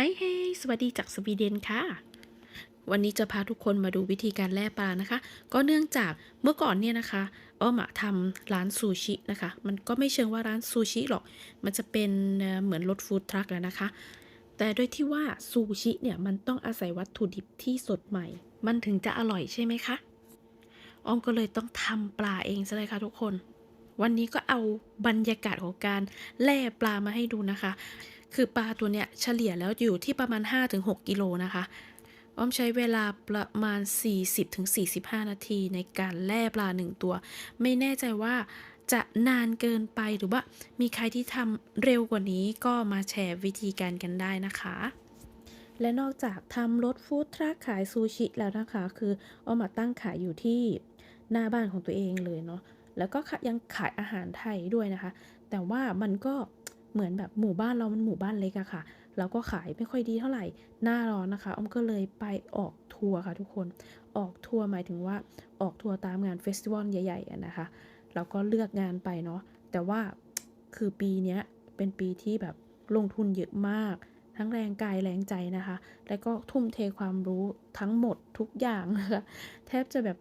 เฮ้ยเฮ้ยสวัสดีจากสวีเดนค่ะ วันนี้จะพาทุกคนมาดูวิธีการแล่ปลานะคะ ก็เนื่องจากเมื่อก่อนเนี่ยนะคะอ้อมอะทำร้านซูชินะคะ มันก็ไม่เชิงว่าร้านซูชิหรอก มันจะเป็นเอ่อเหมือนรถฟู้ดทรัคแล้วนะคะ แต่ด้วยที่ว่าซูชิเนี่ยมันต้องอาศัยวัตถุดิบที่สดใหม่ มันถึงจะอร่อยใช่ไหมคะ อ้อมก็เลยต้องทำปลาเองซะเลยค่ะทุกคน วันนี้ก็เอาบรรยากาศของการแล่ปลามาให้ดูนะคะ คือปลาตัวเนี้ยเฉลี่ยแล้วอยู่ที่ประมาณ 5-6กิโลนะคะอ้อมใช้เวลาประมาณ 40-45 นาทีในการแล่ปลาหนึ่งตัว ไม่แน่ใจว่าจะนานเกินไปหรือว่ามีใครที่ทำเร็วกว่านี้ก็มาแชร์วิธีการกันได้นะคะ และนอกจากทำรถฟู้ดทรัคขายซูชิแล้วนะคะ คืออ้อมมาตั้งขายอยู่ที่หน้าบ้านของตัวเองเลยเนาะแล้วก็ยังขายอาหารไทยด้วยนะคะ แต่ว่ามันก็ เหมือนแบบหมู่บ้านเรามันหมู่บ้านเล็กอะค่ะเราก็ขายไม่ค่อยดีเท่าไหร่ หน้าร้อนนะคะอ้อมก็เลยไปออกทัวร์ค่ะทุกคน ออกทัวร์หมายถึงว่าออกทัวร์ตามงานเฟสติวัลใหญ่ๆนะคะเราก็เลือกงานไปเนาะ แต่ว่าคือปีนี้เป็นปีที่แบบลงทุนเยอะมาก ทั้งแรงกายแรงใจนะคะ แล้วก็ทุ่มเทความรู้ทั้งหมดทุกอย่างนะคะ แทบจะแบบ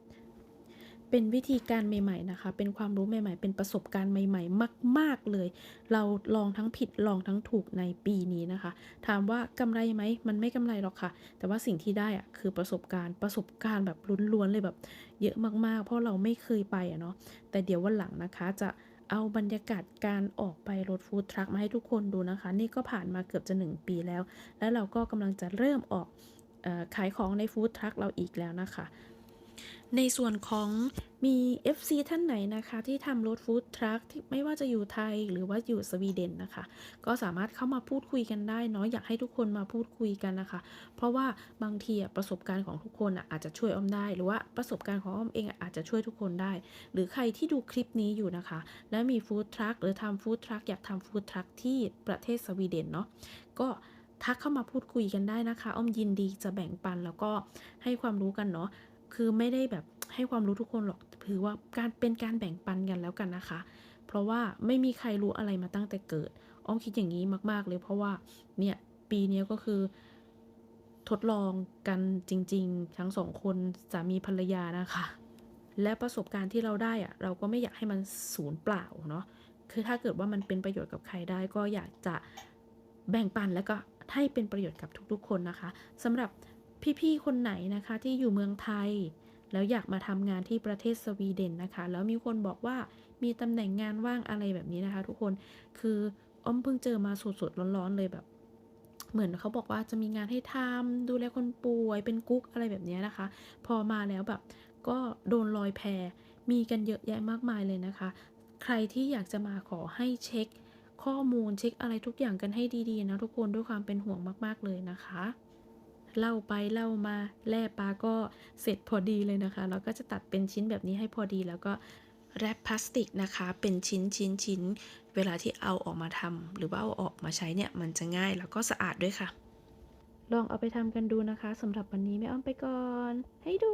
เป็นวิธีการใหม่ๆนะคะ เป็นความรู้ใหม่ๆ เป็นประสบการณ์ใหม่ ๆ มาก ๆเลย เราลองทั้งผิดลองทั้งถูกในปีนี้นะคะ ถามว่ากำไรไหมมันไม่กำไรหรอกค่ะ แต่ว่าสิ่งที่ได้อะคือประสบการณ์ประสบการณ์แบบล้วนๆเลยแบบ เยอะมากๆ เพราะเราไม่เคยไปอะเนาะแต่เดี๋ยววันหลังนะคะจะเอาบรรยากาศการออกไปรถฟู้ดทรัคมาให้ทุกคนดูนะคะ นี่ก็ผ่านมาเกือบจะ 1 ปีแล้ว แล้วเราก็กำลังจะเริ่มออกอขายของในฟู้ดทรัคเราอีกแล้วนะคะ ในส่วนของมี FC ท่านไหนนะคะที่ทำรถฟู้ดทรัคที่ไม่ว่าจะอยู่ไทยหรือว่าอยู่สวีเดนนะคะ ก็สามารถเข้ามาพูดคุยกันได้เนาะอยากให้ทุกคนมาพูดคุยกันนะคะ เพราะว่าบางทีประสบการณ์ของทุกคนอาจจะช่วยอ้อมได้ หรือว่าประสบการณ์ของอ้อมเองอะอาจจะช่วยทุกคนได้ หรือใครที่ดูคลิปนี้อยู่นะคะ และมีฟู้ดทรัคหรือทำฟู้ดทรัคอยากทำฟู้ดทรัคที่ประเทศสวีเดนเนาะก็ทักเข้ามาพูดคุยกันได้นะคะ อ้อมยินดีจะแบ่งปันแล้วก็ให้ความรู้กันเนาะ คือไม่ได้แบบให้ความรู้ทุกคนหรอกถือว่าการเป็นการแบ่งปันกันแล้วกันนะคะ เพราะว่าไม่มีใครรู้อะไรมาตั้งแต่เกิด อ้อมคิดอย่างนี้มาก ๆ เลยเพราะว่าเนี่ยปีนี้ก็คือทดลองกันจริง ๆ ทั้งสองคนสามีภรรยานะคะ และประสบการณ์ที่เราได้อะเราก็ไม่อยากให้มันสูญเปล่าเนาะคือถ้าเกิดว่ามันเป็นประโยชน์กับใครได้ก็อยากจะแบ่งปันแล้วก็ให้เป็นประโยชน์กับทุกๆคนนะคะสำหรับ พี่ๆคนไหนนะคะที่อยู่เมืองไทย แล้วอยากมาทำงานที่ประเทศสวีเดนนะคะ แล้วมีคนบอกว่ามีตำแหน่งงานว่างอะไรแบบนี้นะคะ ทุกคนคืออ้อมเพิ่งเจอมาสดๆร้อนๆเลยแบบ เหมือนเขาบอกว่าจะมีงานให้ทำดูแลคนป่วยเป็นกุ๊กอะไรแบบนี้นะคะ พอมาแล้วแบบก็โดนลอยแพมีกันเยอะแยะมากมายเลยนะคะ ใครที่อยากจะมาขอให้เช็คข้อมูลเช็คอะไรทุกอย่างกันให้ดีๆนะทุกคนด้วยความเป็นห่วงมาก ๆ เลยนะคะ เล่าไปเล่ามาแล่ปลาก็เสร็จพอดีเลยนะคะ เราก็จะตัดเป็นชิ้นแบบนี้ให้พอดีแล้วก็แรปพลาสติกนะคะ เป็นชิ้นชิ้นชิ้นเวลาที่เอาออกมาทำหรือว่าเอาออกมาใช้เนี่ยมันจะง่ายแล้วก็สะอาดด้วยค่ะ ลองเอาไปทำกันดูนะคะสำหรับวันนี้แม่อ้อมไปก่อน ให้ดู